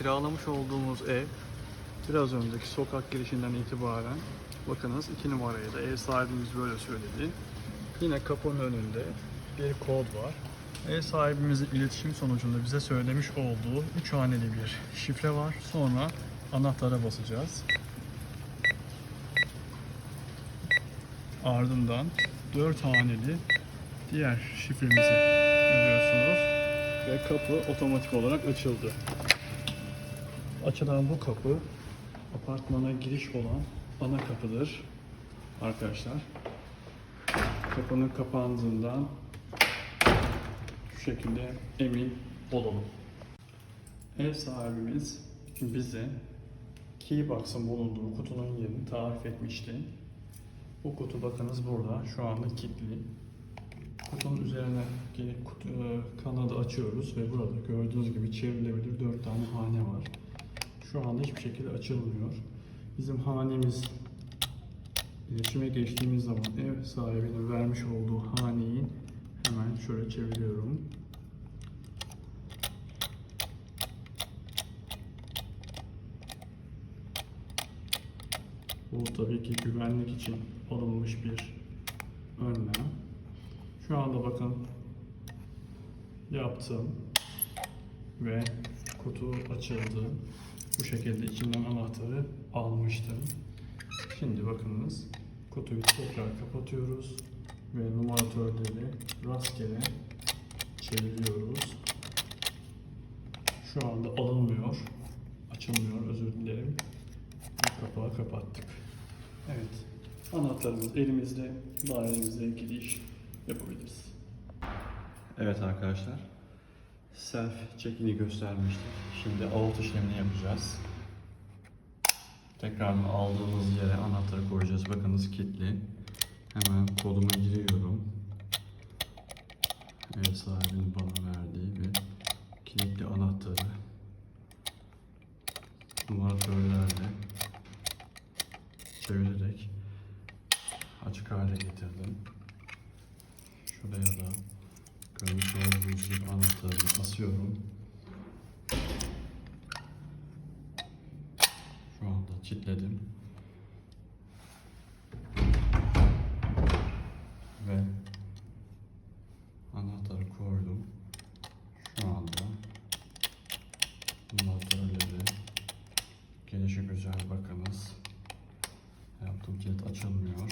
kiralamış olduğumuz ev biraz önceki sokak girişinden itibaren bakınız iki numaraya da ev sahibimiz böyle söyledi. Yine kapının önünde bir kod var. Ev sahibimizin iletişim sonucunda bize söylemiş olduğu 3 haneli bir şifre var. Sonra anahtara basacağız. Ardından 4 haneli diğer şifremizi görüyorsunuz ve kapı otomatik olarak açıldı. Açılan bu kapı apartmana giriş olan ana kapıdır arkadaşlar. Kapının kapandığından şu şekilde emin olalım. Ev sahibimiz bize Keybox'ın bulunduğu kutunun yerini tarif etmişti. Bu kutu bakınız burada şu anda kilitli. Kutunun üzerine kutu, e, kanadı açıyoruz ve burada gördüğünüz gibi çevrilebilir 4 tane hane var. Şu anda hiçbir şekilde açılmıyor. Bizim hanemiz iletişime geçtiğimiz zaman ev sahibinin vermiş olduğu haneyi hemen şöyle çeviriyorum. Bu tabii ki güvenlik için alınmış bir önlem. Şu anda bakın yaptım ve kutu açıldı. Bu şekilde içinden anahtarı almıştım. Şimdi bakınız kutuyu tekrar kapatıyoruz ve numaratörleri rastgele çeviriyoruz. Şu anda alınmıyor, açılmıyor özür dilerim. Kapağı kapattık. Evet, anahtarımız elimizde, dairemize giriş yapabiliriz. Evet arkadaşlar, self check-in'i göstermiştik. Şimdi out işlemini yapacağız. Tekrar aldığımız yere anahtarı koyacağız. Bakınız kilitli. Hemen kodumu giriyorum. Ev sahibinin bana verdiği ve kilitli anahtarı numaratörlerle çevirerek açık hale getirdim. Şuraya da görmüş olduğunuz gibi anahtarını asıyorum. Şu anda kilitledim. Ve anahtarı koydum. Şu anda anahtarları gelişi güzel bakınız. Yaptığım kilit açılmıyor